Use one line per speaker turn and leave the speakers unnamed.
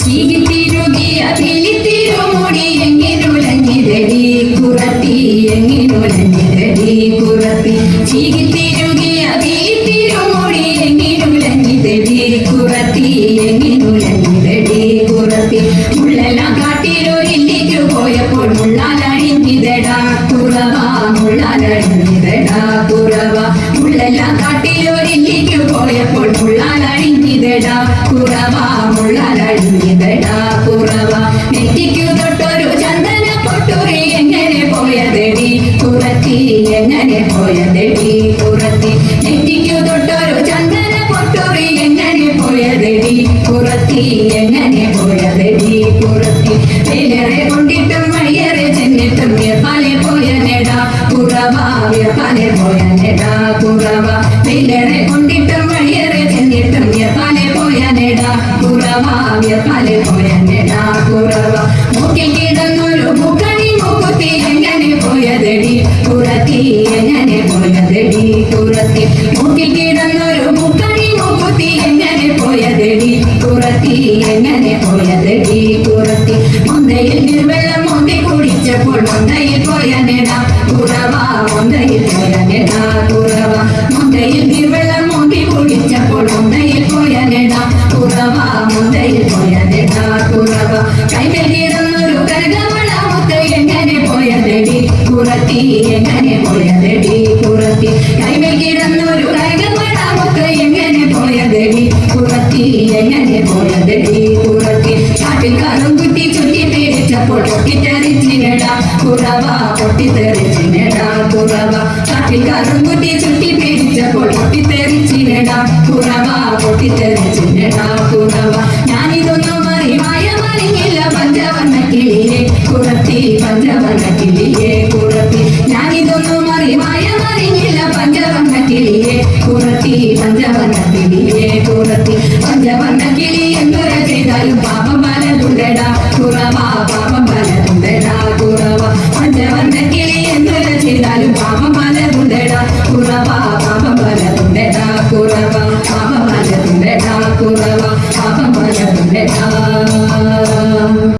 ചീകിത്തിരുകി അതിലിത്തിരുമുടി എങ്ങിനുലഞ്ഞിതടി കുറത്തി എങ്ങിനുലഞ്ഞിതടി കുറത്തി ചീകിത്തിരുകി അതിലിത്തിരുമുടി എങ്ങിനുലഞ്ഞിതടി കുറത്തി എങ്ങിനുലഞ്ഞിതടി കുറത്തി മുള്ളെല്ലാം കാട്ടിലൊരില്ലിക്കു പോയപ്പോൾ മുള്ളാലണിഞ്ഞിതടാ കുറവ മുള്ളാലണിഞ്ഞിതടാ കുറവ മുള്ളെല്ലാം കാട്ടിലൊരില്ലിക്കു പോയപ്പോൾ മുള്ളാലണിഞ്ഞിതടാ കുറവ മുള്ളാലണിഞ്ഞിതടാ കുറവ. നെറ്റിക്കു തൊട്ടൊരു ചന്ദന പൊട്ടുറി എങ്ങനെ പോയതെടി? കുറത്തി എങ്ങനെ പോയതെടി? കുറത്തി. നെറ്റിക്കു തൊട്ടൊരു ചന്ദന പൊട്ടുറി എങ്ങനെ പോയതെടി? കുറത്തി എങ്ങനെ പോയതെടി? കുറത്തി. വേലറെ കൊണ്ടിട്ടും വഴിയേറെ ചെന്നിട്ടും വ്യപ്പാലെ പോയ നേടാ കുറവ വ്യപ്പാലെ പോയ നേടാ കുറവ. വേലറെ നെടാ കുറവ വ്യപ്പാലെ പോയ നെടാ കുറവ മൂക്കിൽ കിടന്നൊരു മുക്കണി മുക്കുത്തി എങ്ങനെ പോയതെടി? കുറത്തി എങ്ങനെ പോയതെടി? കുറത്തി മൂക്കിൽ കിടന്നൊരു മുക്കണി മുക്കുത്തി എങ്ങനെ പോയതെടി? കുറത്തി എങ്ങനെ പോയതെടി? കുറത്തി മുന്തയിൽ നിർവെള്ളം മുന്തി കുടിച്ചപ്പോൾ മുന്തയിൽ പോയ നെട കുറവ മുന്തയിൽ പോയ കുറവ മുന്തയിൽ പോയ നെട കുറവ കൈമേൽ കിടന്നൊരു കരകമള മുത്ത് എങ്ങനെ പോയതെടി കുറത്തി എങ്ങനെ പോയതെടി കുറത്തി കൈമേൽ കിടന്നൊരു കരകമള മുത്ത് എങ്ങനെ പോയതെടി കുറത്തി എങ്ങനെ പോയതെടി കുറത്തി കാട്ടിൽ കാലം കുട്ടി ചുറ്റി പിടിച്ചപ്പോൾ പൊട്ടിത്തെറിച്ചിനടാ കുറവ പൊട്ടിത്തെറിച്ചിനടാ കുറവ കാട്ടിൽ കാലം കുട്ടി ചുറ്റി പിടിച്ചപ്പോൾ പൊട്ടിത്തെറിച്ചിനട കുറവ പൊട്ടിത്തെറിച്ചിനട കുറവ പഞ്ചവർണ കിളിയെ കുറത്തി ഞാനിതൊന്നും അറിമായ മറിഞ്ഞില്ല പഞ്ചവർണ കിളിയെ കുറത്തി പഞ്ചവർണ കിളിയെ കുറത്തി പഞ്ചവർണ കിളി എന്തൊര ചെയ്താലും പാപം പലതുണ്ടടാ കുറവാ പാപം പലതുണ്ടടാ കുറവാ പഞ്ചവർണ കിളി